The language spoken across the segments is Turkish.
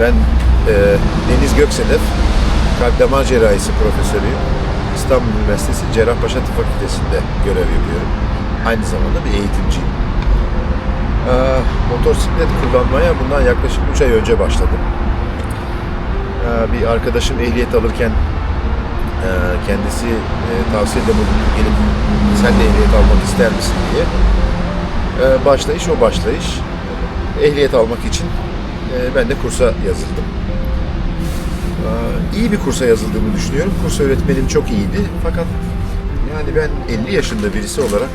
Ben e, Deniz Göksedef, kalp damar cerrahisi profesörüyüm. İstanbul Üniversitesi Cerrahpaşa Tıp Fakültesi'nde görev yapıyorum. Aynı zamanda bir eğitimciyim. E, motosiklet kullanmaya bundan yaklaşık 3 ay önce başladım. E, bir arkadaşım ehliyet alırken e, kendisi e, tavsiyede bulundu gelip sen de ehliyet almak ister misin diye. E, başlayış o başlayış. Ehliyet almak için e, ben de kursa yazıldım. E, iyi bir kursa yazıldığımı düşünüyorum. Kurs öğretmenim çok iyiydi. Fakat yani ben 50 yaşında birisi olarak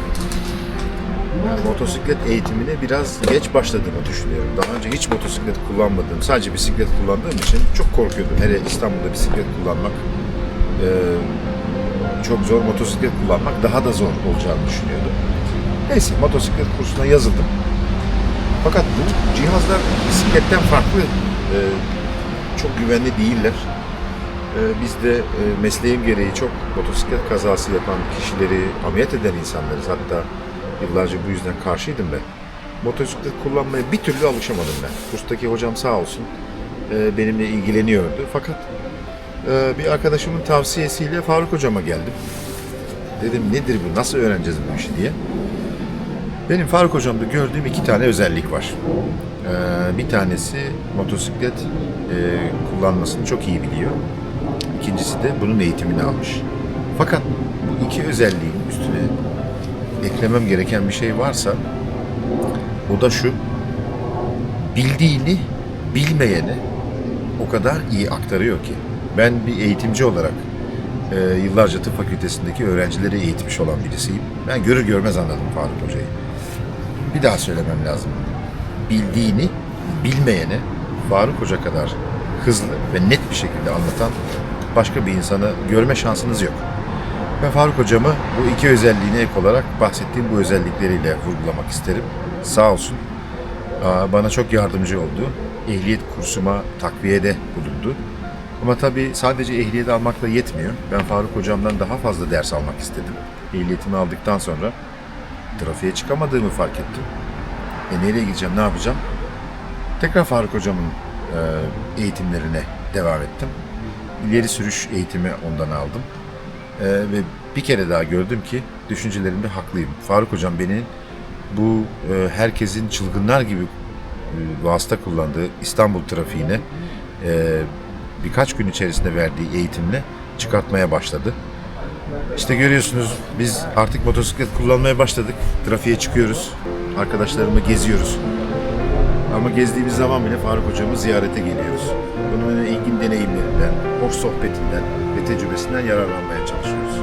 e, motosiklet eğitimine biraz geç başladığımı düşünüyorum. Daha önce hiç motosiklet kullanmadım. Sadece bisiklet kullandığım için çok korkuyordum. Hele İstanbul'da bisiklet kullanmak e, çok zor. Motosiklet kullanmak daha da zor olacağını düşünüyordum. Neyse motosiklet kursuna yazıldım. Fakat bu cihazlar bisikletten farklı. e, çok güvenli değiller. E, biz de e, mesleğim gereği çok motosiklet kazası yapan kişileri ameliyat eden insanlarız. Hatta yıllarca bu yüzden karşıydım ben. Motosiklet kullanmaya bir türlü alışamadım ben. Kurstaki hocam sağ olsun e, benimle ilgileniyordu. Fakat e, bir arkadaşımın tavsiyesiyle Faruk hocama geldim. Dedim nedir bu, nasıl öğreneceğiz bu işi diye. Benim Faruk hocamda gördüğüm iki tane özellik var. Ee, bir tanesi motosiklet e, kullanmasını çok iyi biliyor. İkincisi de bunun eğitimini almış. Fakat bu iki özelliğin üstüne eklemem gereken bir şey varsa o da şu. Bildiğini bilmeyene o kadar iyi aktarıyor ki. Ben bir eğitimci olarak e, yıllarca tıp fakültesindeki öğrencileri eğitmiş olan birisiyim. Ben görür görmez anladım Faruk Hoca'yı. Bir daha söylemem lazım. Bildiğini bilmeyene Faruk Hoca kadar hızlı ve net bir şekilde anlatan başka bir insanı görme şansınız yok. Ben Faruk Hocamı bu iki özelliğine ek olarak bahsettiğim bu özellikleriyle vurgulamak isterim. Sağ olsun. Bana çok yardımcı oldu. Ehliyet kursuma takviyede bulundu. Ama tabii sadece ehliyet almakla yetmiyor. Ben Faruk Hocam'dan daha fazla ders almak istedim. Ehliyetimi aldıktan sonra trafiğe çıkamadığımı fark ettim. E nereye gideceğim, ne yapacağım? Tekrar Faruk Hocam'ın e, eğitimlerine devam ettim. İleri sürüş eğitimi ondan aldım. E, ve bir kere daha gördüm ki düşüncelerimde haklıyım. Faruk Hocam beni bu e, herkesin çılgınlar gibi e, vasıta kullandığı İstanbul trafiğine e, birkaç gün içerisinde verdiği eğitimle çıkartmaya başladı. İşte görüyorsunuz biz artık motosiklet kullanmaya başladık. Trafiğe çıkıyoruz. Arkadaşlarımla geziyoruz. Ama gezdiğimiz zaman bile Faruk hocamı ziyarete geliyoruz. Bunun ilgin deneyimlerinden, hoş sohbetinden ve tecrübesinden yararlanmaya çalışıyoruz.